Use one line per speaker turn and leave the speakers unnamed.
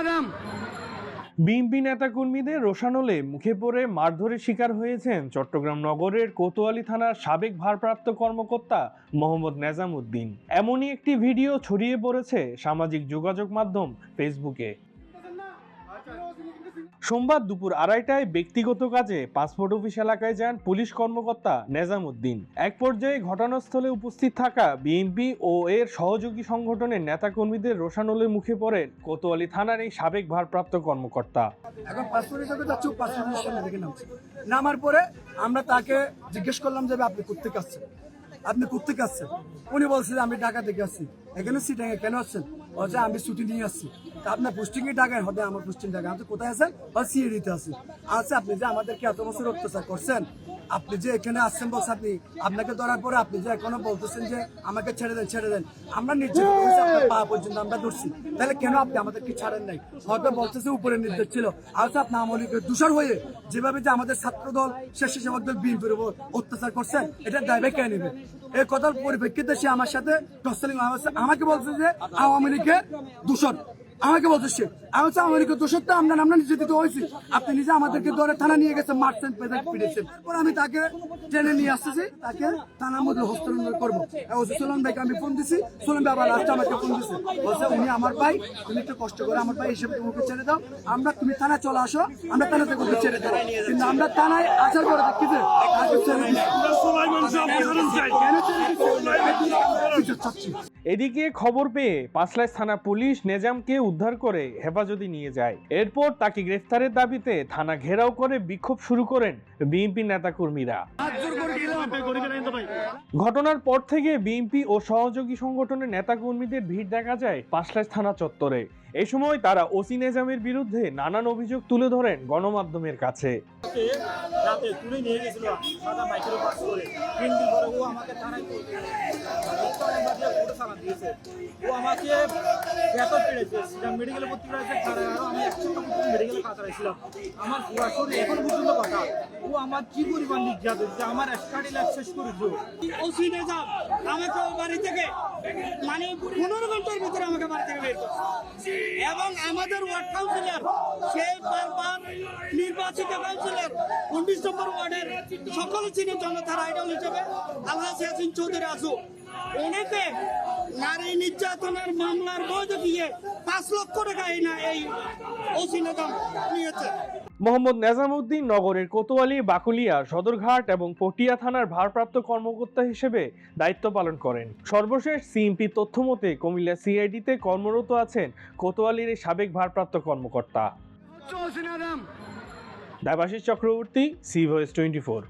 আরাম।
বিএনপি নেতা কর্মীদের রোশানলে মুখে পড়ে মারধরের শিকার হয়েছেন চট্টগ্রাম নগরের কোতোয়ালি থানার সাবেক ভারপ্রাপ্ত কর্মকর্তা মোহাম্মদ নেজাম উদ্দিন এমনই একটি ভিডিও ছড়িয়ে পড়েছে সামাজিক যোগাযোগ মাধ্যম ফেসবুকে। সোমবার দুপুর আড়াইটায় ব্যক্তিগত কাজে পাসপোর্ট অফিস এলাকায় যান পুলিশ কর্মকর্তা নেজাম উদ্দিন এক পর্যায়ে ঘটনাস্থলে উপস্থিত থাকা বিএনপি ও এর সহযোগী সংগঠনের নেতাকর্মীদের রোশানলের মুখে পড়েন কোতোয়ালি থানার এই সাবেক ভারপ্রাপ্ত কর্মকর্তা।
এখন পাসপোর্টের নামছি নামার পরে আমরা তাকে জিজ্ঞেস করলাম যে আপনি কোথেকে আসছেন? আপনি কোথেকে আসছেন? উনি বলছে যে, আমি ঢাকা থেকে আসছি। এখানে সিটাঙ্গে কেন আসছেন? বলছে আমি ছুটি নিয়ে আসছি। তা আপনার পোস্টিং এ ঢাকায় হবে, আমার পোস্টিং ঢাকায় আমি কোথায় আছেন? বা সিএডিতে আছি আচ্ছা আপনি যে আমাদেরকে এত বছর অত্যাচার করছেন আপনি যে এখানে আসছেন বলছে আপনি, আপনাকে ধরার পরে আপনি যে এখনও বলতেছেন যে আমাকে ছেড়ে দেন ছেড়ে দেন, আমরা আপনার পা পর্যন্ত আমরা ধরছি। তাহলে কেন আপনি আমাদেরকে ছাড়েন নাই? হয়তো বলতেছে উপরে নির্দেশ ছিল। আচ্ছা আপনি আমলিকে দূষণ হয়ে যেভাবে যে আমাদের ছাত্র দল স্বেচ্ছাসেবক দল বিএনপির উপর অত্যাচার করছেন এটা দায়ভার কে নেবে? এই কথার পরিপ্রেক্ষিতে সে আমার সাথে আমাকে বলছে যে আওয়ামী লীগের দূষণ আমাকে বলছে সে। আমি লীগের দোষর তো? আমরা আমরা নির্যাতিত হয়েছি। আপনি নিজে আমাদেরকে ধরে থানা নিয়ে গেছেন মারছেন পিটেছেন পরে আমি তাকে ট্রেনে নিয়ে আসতেছি তাকে থানার মধ্যে হস্তান্তর করব। সোলন ভাইকে আমি ফোন দিছি। সোলন ভাই আবার লাস্টে আমাকে ফোন দিছে। বলছে উনি আমার ভাই তুমি একটু কষ্ট করে আমার ভাই হিসেবে তোমাকে ছেড়ে দাও। আমরা তুমি থানায় চলে আসো আমরা থানা থেকে ছেড়ে দাও কিন্তু আমরা থানায় আসার পরে দেখি যে। কেন ছেড়ে দিছি? বিচার চাচ্ছি।
এদিকে খবর পেয়ে পাঁচলাইশ থানা পুলিশ নেজামকে উদ্ধার করে হেফাজতে নিয়ে যায়। এরপর তাকে গ্রেফতারের দাবিতে থানা ঘেরাও করে বিক্ষোভ শুরু করেন বিএনপি নেতাকর্মীরা। ঘটনার পর থেকে বিএনপি ও সহযোগী সংগঠনের নেতাকর্মীদের ভিড় দেখা যায় পাঁচলাইশ থানা চত্বরে। এ সময় তারা ওসি নেজামের বিরুদ্ধে নানান অভিযোগ তুলে ধরেন গণমাধ্যমের কাছে।
রাতে রাতে তুলে নিয়ে গেছিল সাদা মাইক্রো পাস করে তিন দিন পরে ও আমাকে থানায় ফটো চালান ও আমাকে এত পেরেছে। করেছে আমি এক সপ্তাহ আমার পর্যন্ত কথা। ও আমার কি পরিমাণ নির্যাতন? যে আমার স্টাডি লাইফ শেষ করে দিল।
ওসি নিজাম আমাকে ও বাড়ি থেকে মানে পনেরো ঘণ্টার ভিতরে আমাকে বাড়ি থেকে এবং আমাদের ওয়ার্ড কাউন্সিলর সেই বারবার নির্বাচিত কাউন্সিলর উনিশ নম্বর ওয়ার্ডের সকল চিনি জনতার আইডল হিসেবে আল্লাহ সিয়াসিন চৌধুরী আসু অনেকে নারী নির্যাতনের মামলার বৈধ দিয়ে পাঁচ লক্ষ টাকা এই না এই ওসি নিজাম নিয়েছে।
মোহাম্মদ নেজামউদ্দিন নগরের কোতোয়ালি বাকুলিয়া সদরঘাট এবং পটিয়া থানার ভারপ্রাপ্ত কর্মকর্তা হিসেবে দায়িত্ব পালন করেন। সর্বশেষ সিএমপি তথ্য মতে কুমিল্লা সিআইডিতে কর্মরত আছেন কোতোয়ালির এই সাবেক ভারপ্রাপ্ত কর্মকর্তা। Debashis Chakraborty C voice twenty four.